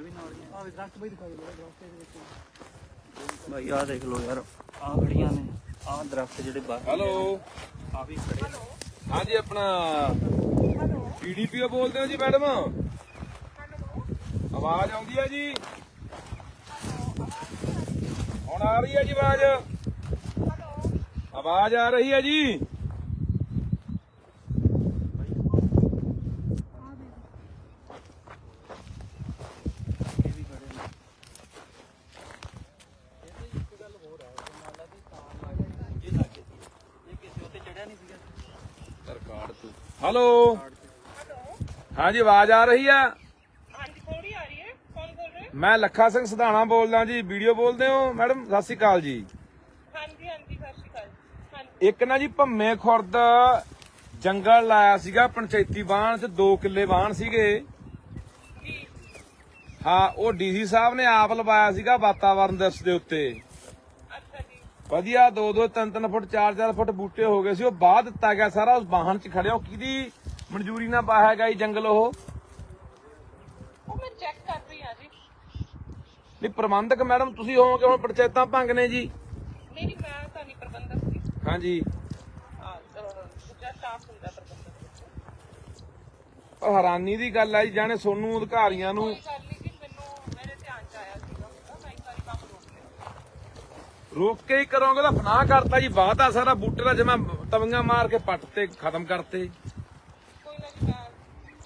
ਮੈਂ ਵੀ ਨਾਲ ਹੀ ਆਹ ਦਰਖਤ ਬਈ ਦਿਖਾਈ ਦੇ ਦਰਖਤ ਦੇ ਵਿੱਚ ਬਾਈ ਆਹ ਦੇਖ ਲਓ ਯਾਰ ਆਹ ਖੜੀਆਂ ਨੇ। ਆਹ ਦਰਖਤ ਜਿਹੜੇ ਬਾਹਰ ਹੈਲੋ। ਆ ਵੀ ਖੜੇ ਨੇ ਹਾਂਜੀ ਆਪਣਾ ਪੀਡੀਪੀਓ ਬੋਲਦੇ ਹੋ ਜੀ ਮੈਡਮ? ਆਵਾਜ਼ ਆਉਂਦੀ ਹੈ ਜੀ? ਹੁਣ ਆ ਰਹੀ ਹੈ ਜੀ ਆਵਾਜ਼? ਆਵਾਜ਼ ਆ ਰਹੀ ਹੈ ਜੀ ਇਹ ਵੀ ਖੜੇ ਨੇ ਇਹ ਲੱਗੇ ਇਹ ਕਿਸੇ ਉੱਤੇ ਚੜਿਆ ਨਹੀਂ ਸੀਗਾ ਰਿਕਾਰਡ ਤੂੰ ਹੈਲੋ ਹਾਂਜੀ ਆਵਾਜ਼ ਆ ਰਹੀ ਆ? ਹਾਂਜੀ ਥੋੜੀ ਆ ਰਹੀ ਹੈ। ਕੌਣ ਬੋਲ ਰਹੇ ਮੈਂ ਲੱਖਾ ਸਿੰਘ ਸਧਾਣਾ ਬੋਲਦਾ ਜੀ ਵੀਡੀਓ ਬੋਲਦੇ ਹੋ? ਮੈਡਮ ਸਤਿ ਸ਼੍ਰੀ ਅਕਾਲ ਜੀ। ਹਾਂਜੀ ਹਾਂਜੀ ਸਤਿ ਸ਼੍ਰੀ ਅਕਾਲ ਹਾਂਜੀ। ਇੱਕ ਨਾ ਜੀ ਭੰਮੇ ਖੁਰਦ ਜੰਗਲ ਲਾਇਆ ਸੀਗਾ ਪੰਚਾਇਤੀ ਬਾਣ ਚ 2 ਕਿੱਲੇ ਬਾਣ ਸੀਗੇ। ਹਾਂ ਉਹ ਡੀਸੀ ਸਾਹਿਬ ਨੇ ਆਪ ਲਵਾਇਆ ਸੀਗਾ ਵਾਤਾਵਰਨ ਦਿਵਸ ਦੇ ਉੱਤੇ। ਵਧੀਆ 2 2 3 3 ਫੁੱਟ 4 4 ਫੁੱਟ ਬੂਟੇ ਹੋ ਗਏ ਸੀ ਉਹ ਬਾਅਦ ਦਿੱਤਾ ਗਿਆ ਸਾਰਾ ਉਸ ਵਾਹਨ 'ਚ ਖੜਿਆ। ਉਹ ਕਿਹਦੀ ਮਨਜ਼ੂਰੀ ਨਾਲ ਪਾਇਆ ਗਿਆ ਜੀ ਜੰਗਲ ਉਹ? ਉਹ ਮੈਂ ਚੈੱਕ ਕਰ ਰਹੀ ਹਾਂ ਜੀ। ਨਹੀਂ ਪ੍ਰਬੰਧਕ ਮੈਡਮ ਤੁਸੀਂ ਹੋਵੋਗੇ ਹੁਣ ਪੰਚਾਇਤਾਂ ਭੰਗ ਨੇ ਜੀ। ਨਹੀਂ ਨਹੀਂ ਮੈਂ ਤਾਂ ਨਹੀਂ ਪ੍ਰਬੰਧਕ ਸੀ। ਹਾਂਜੀ। ਹਾਂ ਚਲੋ ਦੂਜਾ ਸਟਾਫ ਹੁੰਦਾ ਪ੍ਰਬੰਧਕ। ਉਹ ਹੈਰਾਨੀ ਦੀ ਗੱਲ ਆ ਜੀ ਜਾਣੇ ਸੋਨੂੰ ਅਧਿਕਾਰੀਆਂ ਨੂੰ। ਕੋਈ ਗੱਲ ਨਹੀਂ ਜੀ ਮੈਨੂੰ ਮੇਰੇ ਧਿਆਨ ਚ ਆਇਆ ਸੀਗਾ ਤਾਂ ਮੈਂ ਇੱਕ ਵਾਰੀ ਕੰਮ ਰੋਕ ਲਿਆ ਰੋਕ ਕੇ ਹੀ ਕਰੋਗੇ ਤਾਂ ਫਨਾਹ ਕਰਤਾ ਜੀ ਵਾਹਤਾ ਸਾਰਾ ਬੂਟੇ ਦਾ ਜਮਾ ਤਵੀਆਂ ਮਾਰ ਕੇ ਪੱਟ ਤੇ ਖਤਮ ਕਰਤੇ। ਕੋਈ ਨਾ ਜੀ ਮੈਂ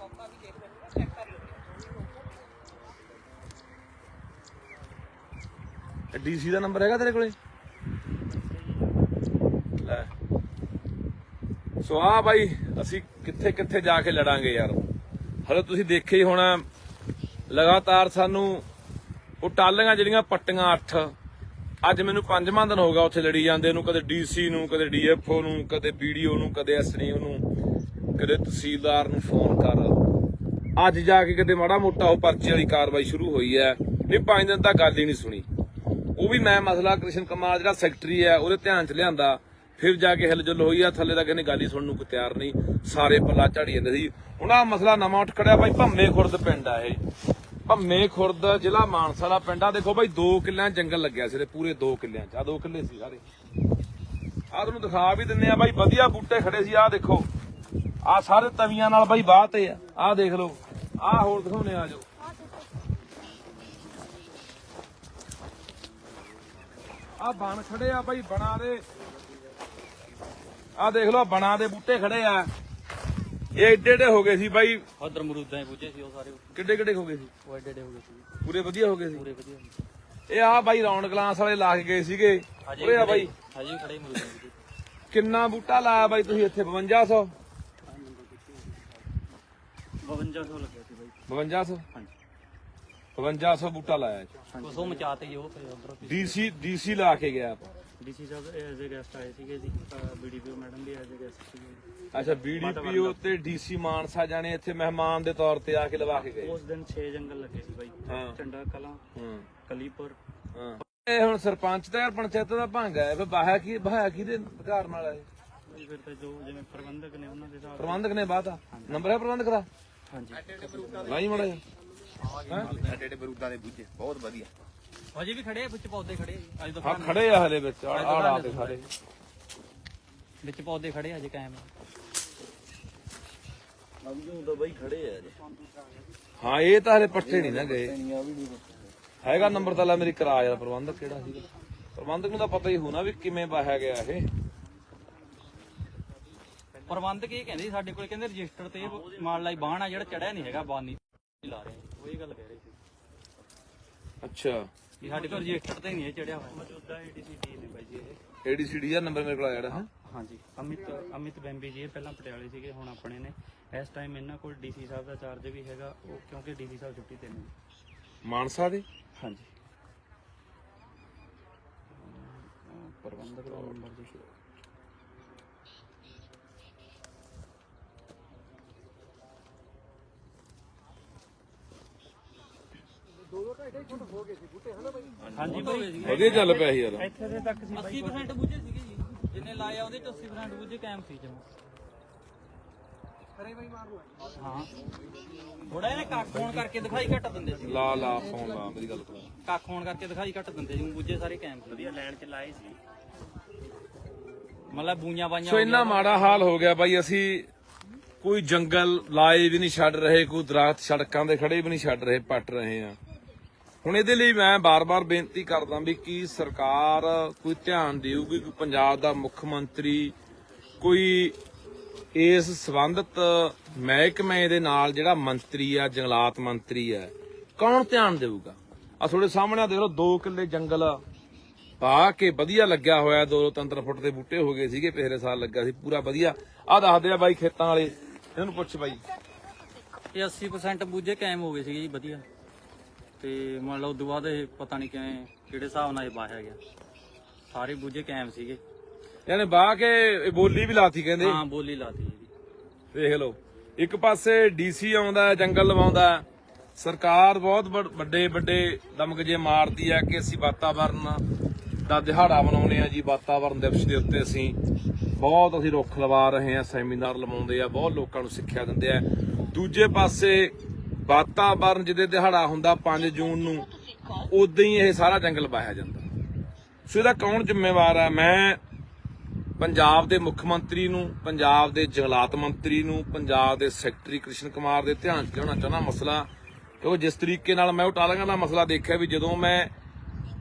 ਮੌਕਾ ਵੀ ਦੇਖ ਲੈਂਦੀ ਹਾਂ ਚੈੱਕ ਕਰ ਲੈਂਦੀ ਹਾਂ ਡੀਸੀ ਦਾ ਨੰਬਰ ਹੈਗਾ ਤੇਰੇ ਕੋਲੇ? ਲੈ। ਸੋ ਆ ਬਾਈ ਅਸੀਂ ਕਿੱਥੇ ਕਿੱਥੇ ਜਾ ਕੇ ਲੜਾਂਗੇ ਯਾਰ। ਹਲੇ ਤੁਸੀਂ ਦੇਖੇ ਹੀ ਹੋਣਾ ਲਗਾਤਾਰ ਸਾਨੂੰ ਉਹ ਟਾਲੀਆਂ ਜਿਹੜੀਆਂ ਪੱਟੀਆਂ ਅੱਠ ਅੱਜ ਮੈਨੂੰ ਪੰਜਵਾਂ ਦਿਨ ਹੋ ਗਿਆ ਉੱਥੇ ਲੜੀ ਜਾਂਦੇ ਨੂੰ, ਕਦੇ ਡੀਸੀ ਨੂੰ, ਕਦੇ ਡੀਐਫਓ ਨੂੰ, ਕਦੇ ਵੀਡੀਓ ਨੂੰ, ਕਦੇ ਐਸਡੀਓ ਨੂੰ, ਕਦੇ ਤਹਿਸੀਲਦਾਰ ਨੂੰ ਫੋਨ ਕਰ। ਅੱਜ ਜਾ ਕੇ ਕਿਤੇ ਮਾੜਾ ਮੋਟਾ ਉਹ ਪਰਚੀ ਵਾਲੀ ਕਾਰਵਾਈ ਸ਼ੁਰੂ ਹੋਈ ਹੈ। ਇਹ ਪੰਜ ਦਿਨ ਤੱਕ ਗੱਲ ਹੀ ਨਹੀਂ ਸੁਣੀ। ਉਹ ਵੀ ਮੈਂ ਮਸਲਾ ਕ੍ਰਿਸ਼ਨ ਕੁਮਾਰ ਜਿਹੜਾ ਸੈਕਟਰੀ ਹੈ, ਉਹਦੇ ਧਿਆਨ ਚ ਲਿਆਂਦਾ। ਫਿਰ ਜਾ ਕੇ ਹਿਲਜੁਲ ਹੋਈ ਆ, ਥੱਲੇ ਤੱਕ ਕਹਿੰਦੇ ਗੱਲ ਹੀ ਸੁਣਨ ਨੂੰ ਕੋਈ ਤਿਆਰ ਨਹੀਂ। ਸਾਰੇ ਪੱਲਾ ਝਾੜੀ ਜਾਂਦੇ ਸੀ। ਉਹਨਾਂ ਆਹ ਮਸਲਾ ਨਵਾਂ ਉੱਠ ਖੜਿਆ ਬਾਈ ਭੰਮੇ ਖੁਰਦ ਪਿੰਡ ਆ ਇਹ। ਭੰਮੇ ਖੁਰਦ, ਜ਼ਿਲ੍ਹਾ ਮਾਨਸਾ ਦਾ ਪਿੰਡ ਦੇਖੋ ਬਾਈ 2 ਕਿੱਲਿਆਂ ਜੰਗਲ ਲੱਗਿਆ ਸੀ ਇਹਦੇ ਪੂਰੇ 2 ਕਿੱਲਿਆਂ ਚ। ਆ 2 ਕਿੱਲੇ ਸੀ ਸਾਰੇ। ਆ ਤੁਹਾਨੂੰ ਦਿਖਾ ਵੀ ਦਿੰਨੇ ਆ ਬਾਈ, ਵਧੀਆ ਬੂਟੇ ਖੜੇ ਸੀ। ਆ ਦੇਖੋ ਆ ਸਾਰੇ ਤਵੀਆਂ ਨਾਲ ਬਾਈ ਬਾਹ ਤੇ ਆ। ਆ ਦੇਖ ਲਓ ਆ ਹੋਰ ਦਿਖਾਉਨੇ ਆ ਜੋ ਆ ਬਣ ਖੜੇ ਆ ਬਾਈ, ਬਣਾ ਦੇ। ਆ ਦੇਖ ਲਓ ਬਣਾ ਦੇ ਬੂਟੇ ਖੜੇ ਆ। ਇਹ ਏਡੇ ਏਡੇ ਹੋ ਗਏ ਸੀ ਬਾਈ। ਉਧਰ ਮਰੂਦਾਂ ਦੇ ਬੂਝੇ ਸੀ ਉਹ ਸਾਰੇ। ਕਿੱਡੇ ਕਿੱਡੇ ਹੋ ਗਏ ਸੀ? ਉਹ ਐਡੇ ਐਡੇ ਹੋ ਗਏ ਸੀ। ਪੂਰੇ ਵਧੀਆ ਹੋ ਗਏ ਸੀ? ਪੂਰੇ ਵਧੀਆ ਇਹ ਆ ਬਾਈ ਰੌਣਕ ਗਲਾਸ ਵਾਲੇ ਲਾ ਕੇ ਗਏ ਸੀਗੇ। ਉਰੇ ਆ ਬਾਈ। ਹਜੇ ਖੜੇ ਮਰੂਦਾਂ ਕਿੰਨਾ ਬੂਟਾ ਲਾਇਆ ਬਾਈ ਤੁਸੀਂ ਇੱਥੇ? 5200 5200 ਲੱਗਿਆ ਸੀ ਬਾਈ। 5200 ਹਾਂਜੀ। 5200 ਬੂਟਾ ਲਾਇਆ ਕੁਛ ਉਹ ਮਚਾਤੇ ਜੀ ਉਹ ਫਿਰ ਉਧਰ। ਡੀਸੀ ਡੀਸੀ ਲਾ ਕੇ ਗਿਆ ਆਪਾਂ। DC Sahib as a guest ਆਏ ਸੀਗੇ ਜੀ ਬੀਡੀਪੀਓ ਮੈਡਮ ਵੀ ਐਜ਼ ਅ ਗੈਸਟ ਸੀਗੇ। ਅੱਛਾ ਬੀਡੀਪੀਓ ਤੇ ਡੀਸੀ ਮਾਨਸਾ ਜਾਣੇ ਇੱਥੇ ਮਹਿਮਾਨ ਦੇ ਤੌਰ ਤੇ ਆ ਕੇ ਲਵਾ ਕੇ ਗਏ। ਉਸ ਦਿਨ 6 ਜੰਗਲ ਲੱਗੇ ਸੀ ਬਾਈ। ਹਾਂ। ਚੰਡਾ ਕਲਾਂ ਹਾਂ। ਕਲੀਪੁਰ। ਹਾਂ। ਇਹ ਹੁਣ ਸਰਪੰਚ ਤੇ ਯਾਰ ਪੰਚਾਇਤ ਦਾ ਭੰਗ ਹੈ ਫਿਰ ਬਾਹਾ ਕੀ ਬਾਹਾ ਕੀ ਦੇ ਅਧਿਕਾਰ ਨਾਲ ਹੈ ਫਿਰ ਤਾਂ ਜੋ ਜਿਵੇਂ ਪ੍ਰਬੰਧਕ ਨੇ ਉਹਨਾਂ ਦੇ ਹਿਸਾਬ ਪ੍ਰਬੰਧਕ ਨੇ ਬਾਤਾ ਨੰਬਰ ਹੈ ਪ੍ਰਬੰਧਕ ਦਾ? ਹਾਂਜੀ। ਲਾਈ ਮੜਾ ਐਡੇ ਐਡੇ ਬਰੂਦਾਂ ਦੇ ਬੂਝੇ ਬਹੁਤ ਵਧੀਆ। ਹਜੇ ਵੀ ਖੜੇ ਆ ਵਿੱਚ ਪੌਦੇ ਖੜੇ ਆ ਜੀ। ਅੱਜ ਹਾਂ ਤੋਂ ਖੜੇ ਆ ਹਲੇ ਵਿੱਚ ਆ ਆ ਤੇ ਖੜੇ ਵਿੱਚ ਪੌਦੇ ਖੜੇ ਆ, ਹਜੇ ਕਾਇਮ ਆ। ਹਾਂ ਇਹ ਤਾਂ ਹਲੇ ਪੱਟੇ ਨਹੀਂ ਨਾ ਗਏ ਹੈਗਾ ਨੰਬਰ ਤਾਂ ਲੈ ਮੇਰੀ ਕਰਾ ਯਾਰ ਪ੍ਰਬੰਧਕ ਕਿਹੜਾ ਸੀਗਾ ਪ੍ਰਬੰਧਕ ਨੂੰ ਤਾਂ ਪਤਾ ਹੀ ਹੋਣਾ ਵੀ ਕਿਵੇਂ ਬਾਹਿਆ ਗਿਆ ਇਹ ਪ੍ਰਬੰਧਕ ਇਹ ਕਹਿੰਦੇ ਸੀ ਸਾਡੇ ਕੋਲ ਕਹਿੰਦੇ ਰਜਿਸਟਰ ਤੇ ਇਹ ਮਾਲ ਲਾਈ ਬਾਣ ਆ ਜਿਹੜਾ ਚੜਿਆ ਨਹੀਂ ਹੈਗਾ ਬਾਨੀ ਲਾ ਰਹੇ ਆ। ਉਹ ਇਹ ਗੱਲ ਕਹਿ ਰਹੇ ਸੀ ਅੱਛਾ ਕਿ ਸਾਡੇ ਕੋਲ ਰਜਿਸਟਰ ਤੇ ਨਹੀਂ ਇਹ ਚੜਿਆ ਹੋਇਆ। ਮੌਜੂਦਾ ਏਡੀਸੀਟੀ ਨੇ ਬਾਈ ਜੀ ਇਹ। ਏਡੀਸੀਡੀ ਦਾ ਨੰਬਰ ਮੇਰੇ ਕੋਲ ਆ ਜਿਹੜਾ। ਹਾਂ ਹਾਂਜੀ। ਅਮਿਤ ਅਮਿਤ ਬੈਂਬੀ ਜੀ ਇਹ ਪਹਿਲਾਂ ਪਟਿਆਲੇ ਸੀਗੇ ਹੁਣ ਆਪਣੇ ਨੇ। ਇਸ ਟਾਈਮ ਇਹਨਾਂ ਕੋਲ ਡੀਸੀ ਸਾਹਿਬ ਦਾ ਚਾਰਜ ਵੀ ਹੈਗਾ ਉਹ ਕਿਉਂਕਿ ਡੀਸੀ ਸਾਹਿਬ ਛੁੱਟੀ ਤੇ ਨੇ। ਮਾਨਸਾ ਦੇ? ਹਾਂਜੀ। ਪ੍ਰਬੰਧਕ ਦਾ ਨੰਬਰ ਜੀ। ਹਾਂਜੀ ਬਾਈ। ਵਧੀਆ ਚੱਲ ਪਿਆ ਸੀ ਯਾਰ। ਇੱਥੇ ਦੇ ਤੱਕ ਸੀ 80% ਬੁੱਝੇ ਸੀਗੇ ਜੀ। ਜਿੰਨੇ ਲਾਏ ਆ ਉਹਦੇ ਚ 80% ਬੁੱਝੇ ਕਾਇਮ ਸੀ ਜਮਾ। ਹਾਂ। ਥੋੜਾ ਜਿਹਾ ਕੱਖ ਹੋਣ ਕਰਕੇ ਦਿਖਾਈ ਘੱਟ ਦਿੰਦੇ ਸੀ। ਲਾ ਲਾ ਫੋਨ ਲਾ ਮੇਰੀ ਗੱਲ ਕਰੋ ਕੱਖ ਹੋਣ ਕਰਕੇ ਦਿਖਾਈ ਘੱਟ ਦਿੰਦੇ ਸੀ ਬੁੱਝੇ ਸਾਰੇ ਸੀ। ਵਧੀਆ ਲਾਈਨ ਚ ਲਾਏ ਸੀ। ਮਤਲਬ ਬੂਈਆਂ ਬਾਈਆਂ ਸੋ ਇੰਨਾ ਮਾੜਾ ਹਾਲ ਹੋ ਗਿਆ ਬਾਈ ਅਸੀਂ ਕੋਈ ਜੰਗਲ ਲਾਏ ਵੀ ਨਹੀਂ ਛੱਡ ਰਹੇ ਕੋਈ ਦਰਖਤ ਸੜਕਾਂ ਦੇ ਖੜੇ ਵੀ ਨਹੀਂ ਛੱਡ ਰਹੇ ਪੱਟ ਰਹੇ ਆ ਹੁਣ ਇਹਦੇ ਲਈ ਮੈਂ ਬਾਰ-ਬਾਰ ਬੇਨਤੀ ਕਰਦਾ ਵੀ ਕੀ ਸਰਕਾਰ ਕੋਈ ਧਿਆਨ ਦੇਊਗੀ ਕੋਈ ਪੰਜਾਬ ਦਾ ਮੁੱਖ ਮੰਤਰੀ ਕੋਈ ਇਸ ਸੰਬੰਧਤ ਮਹਿਕਮੇ ਦੇ ਨਾਲ ਜਿਹੜਾ ਮੰਤਰੀ ਆ, ਜੰਗਲਾਤ ਮੰਤਰੀ ਆ, ਕੌਣ ਧਿਆਨ ਦੇਊਗਾ? ਆ ਤੁਹਾਡੇ ਸਾਹਮਣੇ ਆਹ ਦੇਖ ਲਓ 2 ਕਿੱਲੇ ਜੰਗਲ ਪਾ ਕੇ ਵਧੀਆ ਲੱਗਿਆ ਹੋਇਆ, ਦੋ ਦੋ ਤਿੰਨ ਤਿੰਨ ਫੁੱਟ ਦੇ ਬੂਟੇ ਹੋ ਗਏ ਸੀਗੇ, ਪਿਛਲੇ ਸਾਲ ਲੱਗਾ ਸੀ, ਪੂਰਾ ਵਧੀਆ। ਆ ਦੱਸਦੇ ਆ ਬਾਈ ਖੇਤਾਂ ਵਾਲੇ, ਇਹਨੂੰ ਪੁੱਛ ਬਾਈ। ਇਹ 80% ਬੂਝੇ ਕਾਇਮ ਹੋ ਗਏ ਸੀਗੇ ਜੀ, ਵਧੀਆ। ਤੇ ਮੰਨ ਲਓ ਉਦੋਂ ਬਾਅਦ ਇਹ ਪਤਾ ਨਹੀਂ ਕਿਵੇਂ ਕਿਹੜੇ ਹਿਸਾਬ ਨਾਲ ਇਹ ਬਾਹਿਆ ਗਿਆ ਸਾਰੇ ਬੂਝੇ ਕਾਇਮ ਸੀਗੇ। ਇਹਨੇ ਬਾਹ ਕੇ ਇਹ ਬੋਲੀ ਵੀ ਲਾਤੀ ਕਹਿੰਦੇ। ਹਾਂ ਬੋਲੀ ਲਾਤੀ ਜੀ। ਦੇਖ ਲਓ ਇੱਕ ਪਾਸੇ ਡੀਸੀ ਆਉਂਦਾ ਜੰਗਲ ਲਵਾਉਂਦਾ। ਸਰਕਾਰ ਬਹੁਤ ਵੱਡ- ਵੱਡੇ ਵੱਡੇ ਦਮਗਜੇ ਮਾਰਦੀ ਹੈ ਕਿ ਅਸੀਂ ਵਾਤਾਵਰਨ ਦਾ ਦਿਹਾੜਾ ਮਨਾਉਂਦੇ ਆ ਜੀ। ਵਾਤਾਵਰਨ ਦਿਵਸ ਦੇ ਉੱਤੇ ਅਸੀਂ ਬਹੁਤ ਅਸੀਂ ਰੁੱਖ ਲਵਾ ਰਹੇ ਹਾਂ ਸੈਮੀਨਾਰ ਲਵਾਉਂਦੇ ਆ ਬਹੁਤ ਲੋਕਾਂ ਨੂੰ ਸਿੱਖਿਆ ਦਿੰਦੇ ਆ ਦੂਜੇ ਪਾਸੇ ਵਾਤਾਵਰਨ ਜਿਹਦੇ ਦਿਹਾੜਾ ਹੁੰਦਾ 5 ਜੂਨ ਨੂੰ, ਉਦੋਂ ਹੀ ਇਹ ਸਾਰਾ ਜੰਗਲ ਵਾਹਿਆ ਜਾਂਦਾ। ਸੋ ਇਹਦਾ ਕੌਣ ਜ਼ਿੰਮੇਵਾਰ ਹੈ? ਮੈਂ ਪੰਜਾਬ ਦੇ ਮੁੱਖ ਮੰਤਰੀ ਨੂੰ, ਪੰਜਾਬ ਦੇ ਜੰਗਲਾਤ ਮੰਤਰੀ ਨੂੰ, ਪੰਜਾਬ ਦੇ ਸੈਕਟਰੀ ਕ੍ਰਿਸ਼ਨ ਕੁਮਾਰ ਦੇ ਧਿਆਨ 'ਚ ਲਿਆਉਣਾ ਚਾਹੁੰਦਾ ਮਸਲਾ। ਕਿਉਂਕਿ ਜਿਸ ਤਰੀਕੇ ਨਾਲ ਮੈਂ ਉਟਾਲਾਂਗਾ ਦਾ ਮਸਲਾ ਦੇਖਿਆ ਵੀ ਜਦੋਂ ਮੈਂ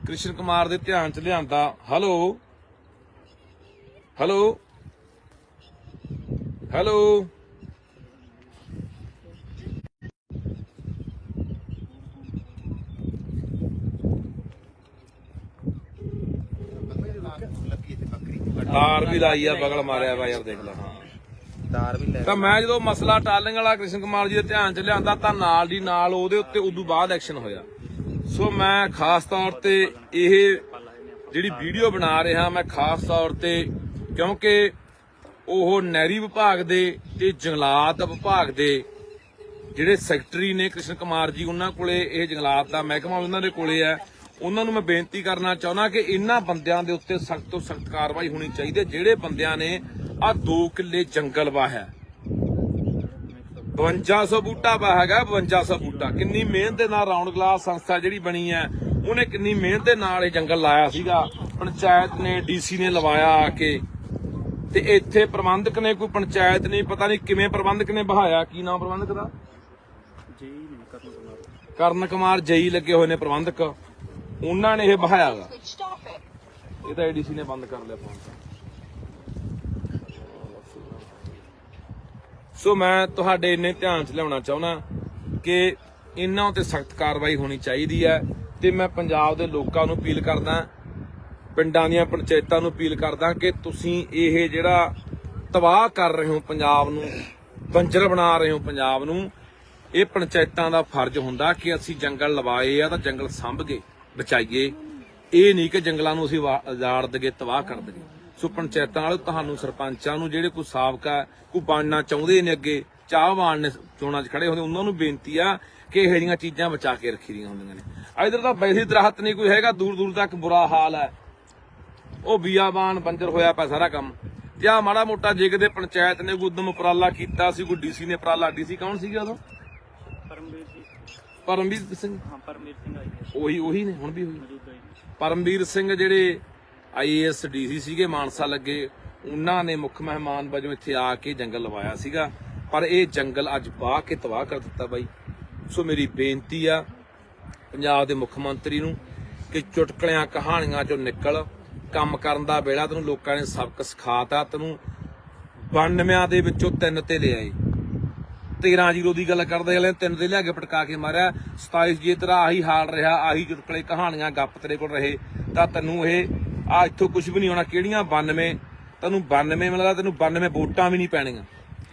ਕ੍ਰਿਸ਼ਨ ਕੁਮਾਰ ਦੇ ਧਿਆਨ 'ਚ ਲਿਆਂਦਾ, ਹੈਲੋ? ਹੈਲੋ? ਹੈਲੋ ਲੱਗੀ ਇੱਥੇ ਬੱਕਰੀ ਤਾਰ ਵੀ ਲਾਈ ਆ ਬਗਲ ਮਾਰਿਆ ਵਾ ਯਾਰ ਦੇਖ ਲੈ। ਤਾਰ ਵੀ ਲੈ ਤਾਂ ਮੈਂ ਜਦੋਂ ਮਸਲਾ ਟਾਲਿੰਗ ਵਾਲਾ ਕ੍ਰਿਸ਼ਨ ਕੁਮਾਰ ਜੀ ਦੇ ਧਿਆਨ 'ਚ ਲਿਆਂਦਾ ਤਾਂ ਨਾਲ ਦੀ ਨਾਲ ਉਹਦੇ ਉੱਤੇ ਉਦੋਂ ਬਾਅਦ ਐਕਸ਼ਨ ਹੋਇਆ। ਸੋ ਮੈਂ ਖਾਸ ਤੌਰ ਤੇ ਇਹ ਜਿਹੜੀ ਵੀਡੀਓ ਬਣਾ ਰਿਹਾ ਮੈਂ ਖਾਸ ਤੌਰ ਤੇ ਕਿਉਂਕਿ ਉਹ ਨਹਿਰੀ ਵਿਭਾਗ ਦੇ ਤੇ ਜੰਗਲਾਤ ਵਿਭਾਗ ਦੇ ਜਿਹੜੇ ਸੈਕਟਰੀ ਨੇ ਕ੍ਰਿਸ਼ਨ ਕੁਮਾਰ ਜੀ ਉਹਨਾਂ ਕੋਲੇ ਇਹ ਜੰਗਲਾਤ ਦਾ ਮਹਿਕਮਾ ਉਹਨਾਂ ਦੇ ਕੋਲੇ ਹੈ। ਉਹਨਾਂ ਨੂੰ ਮੈਂ ਬੇਨਤੀ ਕਰਨਾ ਚਾਹੁੰਦਾ ਕਿ ਇਹਨਾਂ ਬੰਦਿਆਂ ਦੇ ਉੱਤੇ ਸਖਤ ਤੋਂ ਸਖਤ ਕਾਰਵਾਈ ਹੋਣੀ ਚਾਹੀਦੀ ਹੈ। ਜਿਹੜੇ ਬੰਦਿਆਂ ਨੇ ਆ 2 ਕਿੱਲੇ ਜੰਗਲ ਵਾਹਿਆ 5200 ਬੂਟਾ ਵਾ ਹੈਗਾ 5200 ਬੂਟਾ। ਕਿੰਨੀ ਮਿਹਨਤ ਦੇ ਨਾਲ ਰਾਉਂਡ ਗਲਾਸ ਸੰਸਥਾ ਜਿਹੜੀ ਬਣੀ ਹੈ ਉਹਨੇ ਕਿੰਨੀ ਮਿਹਨਤ ਦੇ ਨਾਲ ਇਹ ਜੰਗਲ ਲਾਇਆ ਸੀਗਾ। ਪੰਚਾਇਤ ਨੇ ਡੀਸੀ ਨੇ ਲਵਾਇਆ ਆ ਕੇ। ਤੇ ਇੱਥੇ ਪ੍ਰਬੰਧਕ ਨੇ ਕੋਈ ਪੰਚਾਇਤ ਨਹੀਂ ਪਤਾ ਨਹੀਂ ਕਿਵੇਂ ਪ੍ਰਬੰਧਕ ਨੇ ਬਹਾਇਆ। ਕੀ ਨਾਮ ਪ੍ਰਬੰਧਕ ਦਾ? ਜੀ ਨਹੀਂ ਕਰਨ ਤੋਂ ਕਰਨ ਕੁਮਾਰ ਜਈ ਲੱਗੇ ਹੋਏ ਨੇ ਪ੍ਰਬੰਧਕ। ਉਹਨਾਂ ਨੇ ਇਹ ਬਹਾਇਆਗਾ ਇਹ ਤਾਂ ਏਡੀਸੀ ਨੇ ਬੰਦ ਕਰ ਲਿਆ ਫੋਨ ਸੋ ਮੈਂ ਤੁਹਾਡੇ ਇੰਨੇ ਧਿਆਨ 'ਚ ਲਿਆਉਣਾ ਚਾਹੁੰਦਾ ਕਿ ਇਹਨਾਂ ਉਤੇ ਸਖਤ ਕਾਰਵਾਈ ਹੋਣੀ ਚਾਹੀਦੀ ਹੈ ਤੇ ਮੈਂ ਪੰਜਾਬ ਦੇ ਲੋਕਾਂ ਨੂੰ ਅਪੀਲ ਕਰਦਾ ਪਿੰਡਾਂ ਦੀਆਂ ਪੰਚਾਇਤਾਂ ਨੂੰ ਅਪੀਲ ਕਰਦਾ ਕਿ ਤੁਸੀਂ ਇਹ ਜਿਹੜਾ ਤਬਾਹ ਕਰ ਰਹੇ ਹੋ ਪੰਜਾਬ ਨੂੰ ਬੰਜਰ ਬਣਾ ਰਹੇ ਹੋ ਪੰਜਾਬ ਨੂੰ ਇਹ ਪੰਚਾਇਤਾਂ ਦਾ ਫਰਜ਼ ਹੁੰਦਾ ਕਿ ਅਸੀਂ ਜੰਗਲ ਲਵਾਏ ਆ ਤਾਂ ਜੰਗਲ ਸੰਭ ਕੇ ਬਚਾਈਏ ਇਹ ਨਹੀਂ ਕਿ ਜੰਗਲਾਂ ਨੂੰ ਅਸੀਂ ਉਜਾੜ ਦਗੇ ਤਬਾਹ ਕਰ ਦਗੇ ਸੋ ਪੰਚਾਇਤਾਂ ਵਾਲੇ ਤੁਹਾਨੂੰ ਸਰਪੰਚਾਂ ਨੂੰ ਜਿਹੜੇ ਕੋਈ ਸਾਬਕਾ, ਕੋਈ ਬਣਨਾ ਚਾਹੁੰਦੇ ਨੇ ਅੱਗੇ, ਚਾਹਵਾਨ ਨੇ ਚੋਣਾਂ 'ਚ ਖੜੇ ਹੁੰਦੇ, ਉਹਨਾਂ ਨੂੰ ਬੇਨਤੀ ਆ ਕਿ ਇਹੋ ਜਿਹੀਆਂ ਚੀਜ਼ਾਂ ਬਚਾ ਕੇ ਰੱਖੀ ਦੀਆਂ ਹੁੰਦੀਆਂ ਨੇ। ਇਧਰ ਤਾਂ ਵੈਸੇ ਦਰਖਤ ਨਹੀਂ ਕੋਈ ਹੈਗਾ, ਦੂਰ ਦੂਰ ਤੱਕ ਬੁਰਾ ਹਾਲ ਹੈ। ਉਹ ਬੀਆਬਾਨ ਬੰਜਰ ਹੋਇਆ ਪਿਆ ਸਾਰਾ ਕੰਮ। ਤੇ ਆ ਮਾੜਾ ਮੋਟਾ ਜੇ ਕਿਤੇ ਪੰਚਾਇਤ ਨੇ, ਕੋਈ ਉਦਮ ਉਪਰਾਲਾ ਕੀਤਾ ਸੀ, ਕੋਈ ਡੀਸੀ ਨੇ ਉਪਰਾਲਾ ਡੀਸੀ ਕੌਣ ਸੀਗਾ ਉਦੋਂ? ਪਰਮਵੀਰ ਸਿੰਘ? ਹਾਂ ਪਰਮਵੀਰ ਸਿੰਘ ਆਈ ਹੈ ਉਹੀ ਉਹੀ ਨੇ ਹੁਣ ਵੀ ਉਹੀ? ਮੌਜੂਦਾ ਪਰਮਵੀਰ ਸਿੰਘ ਜਿਹੜੇ ਆਈਏਐਸ ਡੀਸੀ ਸੀਗੇ ਮਾਨਸਾ ਲੱਗੇ ਉਹਨਾਂ ਨੇ ਮੁੱਖ ਮਹਿਮਾਨ ਵਜੋਂ ਇੱਥੇ ਆ ਕੇ ਜੰਗਲ ਲਵਾਇਆ ਸੀਗਾ। ਪਰ ਇਹ ਜੰਗਲ ਅੱਜ ਬਾਹ ਕੇ ਤਬਾਹ ਕਰ ਦਿੱਤਾ ਬਾਈ। ਸੋ ਮੇਰੀ ਬੇਨਤੀ ਆ ਪੰਜਾਬ ਦੇ ਮੁੱਖ ਮੰਤਰੀ ਨੂੰ ਕਿ ਚੁਟਕਲਿਆਂ ਕਹਾਣੀਆਂ ਚੋਂ ਨਿਕਲ ਕੰਮ ਕਰਨ ਦਾ ਵੇਲਾ ਤੈਨੂੰ ਲੋਕਾਂ ਨੇ ਸਬਕ ਸਿਖਾਤਾ ਤੈਨੂੰ। 92 ਦੇ ਵਿੱਚੋਂ ਤਿੰਨ ਤੇ ਲਿਆਏ 13 ਜ਼ੀਰੋ ਦੀ ਗੱਲ ਕਰਦੇ ਹਲੇ ਤਿੰਨ ਤੇ ਲਿਆ ਕੇ ਪਟਕਾ ਕੇ ਮਾਰਿਆ। 27 ਜੇ ਤੇਰਾ, ਆਹੀ ਹਾਲ ਰਿਹਾ, ਆਹੀ ਚੁਟਕਲੇ ਕਹਾਣੀਆਂ ਗੱਪ ਤੇਰੇ ਕੋਲ ਰਹੇ। ਤਾਂ ਤੈਨੂੰ ਇਹ, ਆ ਇੱਥੋਂ ਕੁਝ ਵੀ ਨਹੀਂ ਹੋਣਾ, ਕਿਹੜੀਆਂ 92 ਤੈਨੂੰ 92 ਮਿਲਦਾ, ਤੈਨੂੰ 92 ਵੋਟਾਂ ਵੀ ਨਹੀਂ ਪੈਣੀਆਂ।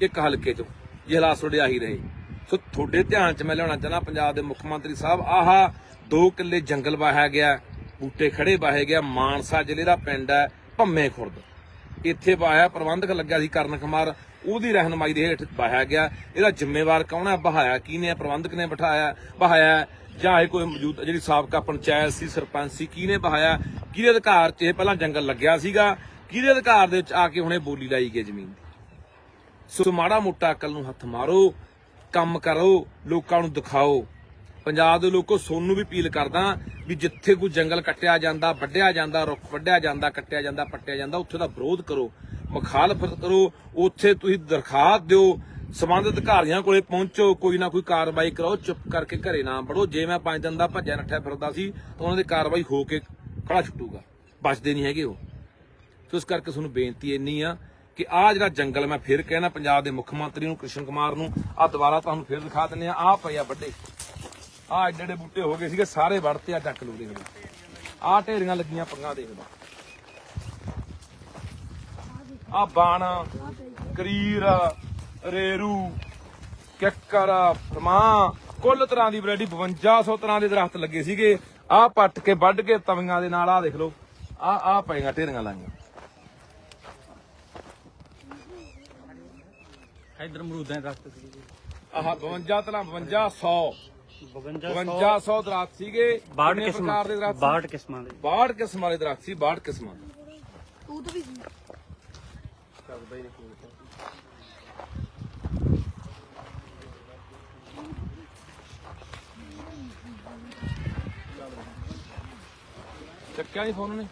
ਇੱਕ ਹਲਕੇ ਚੋਂ, ਜੇ ਹਾਲਾਤ ਤੁਹਾਡੇ ਆਹੀ ਰਹੇ। ਸੋ ਤੁਹਾਡੇ ਧਿਆਨ 'ਚ ਮੈਂ ਲਿਆਉਣਾ ਚਾਹਨਾ ਪੰਜਾਬ ਦੇ ਮੁੱਖ ਮੰਤਰੀ ਸਾਹਿਬ, ਆਹ, ਦੋ ਕਿੱਲੇ ਜੰਗਲ ਵਾਹਿਆ ਗਿਆ, ਬੂਟੇ ਖੜੇ ਵਾਹੇ ਗਿਆ, ਮਾਨਸਾ ਜ਼ਿਲ੍ਹੇ ਦਾ ਪਿੰਡ ਹੈ ਭੰਮੇ ਖੁਰਦ। ਇੱਥੇ ਵਾਹਿਆ, ਪ੍ਰਬੰਧਕ ਲੱਗਿਆ ਸੀ ਕਰਨ ਕੁਮਾਰ ਉਹਦੀ ਰਹਿਨਮਾਈ ਦੇ ਹੇਠ ਬਹਾਇਆ ਗਿਆ। ਇਹਦਾ ਜ਼ਿੰਮੇਵਾਰ ਕੌਣ ਹੈ ਬਹਾਇਆ ਕੀ ਪ੍ਰਬੰਧਕ ਨੇ ਬਿਠਾਇਆ, ਬਹਾਇਆ ਜਾਂ ਇਹ ਕੋਈ ਮੌਜੂਦ ਜਿਹੜੀ ਸਾਬਕਾ ਪੰਚਾਇਤ ਸੀ, ਸਰਪੰਚ ਸੀ ਕਿਹਨੇ ਬਹਾਇਆ? ਕਿਹਦੇ ਅਧਿਕਾਰ 'ਚ ਇਹ ਪਹਿਲਾਂ ਜੰਗਲ ਲੱਗਿਆ ਸੀਗਾ? ਕਿਹਦੇ ਅਧਿਕਾਰ ਦੇ ਵਿੱਚ ਆ ਕੇ ਹੁਣੇ ਬੋਲੀ ਲਾਈ ਗਈ ਜ਼ਮੀਨ ਦੀ? ਸੋ ਮਾੜਾ ਮੋਟਾ ਅਕਲ ਨੂੰ ਹੱਥ ਮਾਰੋ, ਕੰਮ ਕਰੋ, ਲੋਕਾਂ ਨੂੰ ਦਿਖਾਓ। ਪੰਜਾਬ ਦੇ ਲੋਕੋ ਸੋਨੂੰ ਵੀ ਅਪੀਲ ਕਰਦਾ ਵੀ ਜਿੱਥੇ ਕੋਈ ਜੰਗਲ ਕੱਟਿਆ ਜਾਂਦਾ, ਵੱਢਿਆ ਜਾਂਦਾ, ਰੁੱਖ ਵੱਢਿਆ ਜਾਂਦਾ, ਕੱਟਿਆ ਜਾਂਦਾ, ਪੱਟਿਆ ਜਾਂਦਾ, ਉੱਥੇ ਦਾ ਵਿਰੋਧ ਕਰੋ ਮੁਖਾਲਫਤ ਕਰੋ, ਉੱਥੇ ਤੁਸੀਂ ਦਰਖਾਸਤ ਦਿਓ, ਸਬੰਧਿਤ ਅਧਿਕਾਰੀਆਂ ਕੋਲੇ ਪਹੁੰਚੋ, ਕੋਈ ਨਾ ਕੋਈ ਕਾਰਵਾਈ ਕਰਾਓ, ਚੁੱਪ ਕਰਕੇ ਘਰੇ ਨਾ ਵੜੋ, ਜੇ ਮੈਂ ਪੰਜ ਦਿਨ ਦਾ ਭੱਜਿਆ ਨੱਠਿਆ ਫਿਰਦਾ ਸੀ, ਤਾਂ ਉਹਨਾਂ ਦੀ ਕਾਰਵਾਈ ਹੋ ਕੇ ਖੜਾ ਛੁੱਟੂਗਾ, ਬਚਦੇ ਨਹੀਂ ਹੈਗੇ ਉਹ। ਸੋ ਇਸ ਕਰਕੇ ਤੁਹਾਨੂੰ ਬੇਨਤੀ ਇੰਨੀ ਆ ਕਿ ਆ ਜਿਹੜਾ ਜੰਗਲ ਮੈਂ ਫਿਰ ਕਹਿਣਾ, ਪੰਜਾਬ ਦੇ ਮੁੱਖ ਮੰਤਰੀ ਨੂੰ, ਕ੍ਰਿਸ਼ਨ ਕੁਮਾਰ ਨੂੰ ਆ ਦੁਬਾਰਾ ਤੁਹਾਨੂੰ ਫਿਰ ਦਿਖਾ ਦਿੰਦੇ ਆ ਆ ਪਏ ਆ ਵੱਡੇ। ਆ ਏਡੇ ਏਡੇ ਬੂਟੇ ਹੋ ਗਏ ਸੀਗੇ ਸਾਰੇ ਵੜਤੇ ਆ ਚੱਕ ਲੂ ਦੇਖ ਆ ਢੇਰੀਆਂ ਲੱਗੀਆਂ ਪੰਗਾ ਦੇਖ ਲਓ। ਆ ਬਾਣ ਕਰੀਰ ਰੇਰੂ ਕਿੱਕਰ ਫਰਮਾ ਕੁੱਲ ਤਰ੍ਹਾਂ ਦੀ ਵੈਰਾਈਟੀ 5200 ਤਰ੍ਹਾਂ ਦੇ ਦਰਖਤ ਲੱਗੇ ਸੀਗੇ। ਆ ਪੱਟ ਕੇ ਵੱਢ ਕੇ ਤਵੀਆਂ ਦੇ ਨਾਲ ਆ ਦੇਖ ਲਓ। ਆ ਆ ਪਈਆਂ ਢੇਰੀਆਂ ਲਾਈਆਂ। ਇਧਰ ਮਰੂਦਾਂ ਦੇ ਦਰਖਤ ਸੀ। ਜੀ ਆਹ 52 ਤਲਾ 5200 52 5200 ਦਰਖਤ ਸੀਗੇ। 62 ਕਿੰਨੇ ਕਿਸਮਾਂ? ਦੇ ਦਰਖਤ 62 ਕਿਸਮਾਂ ਦੇ। 62 ਕਿਸਮਾਂ ਦੇ ਦਰਖਤ ਸੀ 62 ਕਿਸਮਾਂ ਦੇ। ਤੂੰ ਤਾਂ ਵੀ ਚੱਕਿਆ ਨਹੀਂ ਫੋਨ ਨੇ।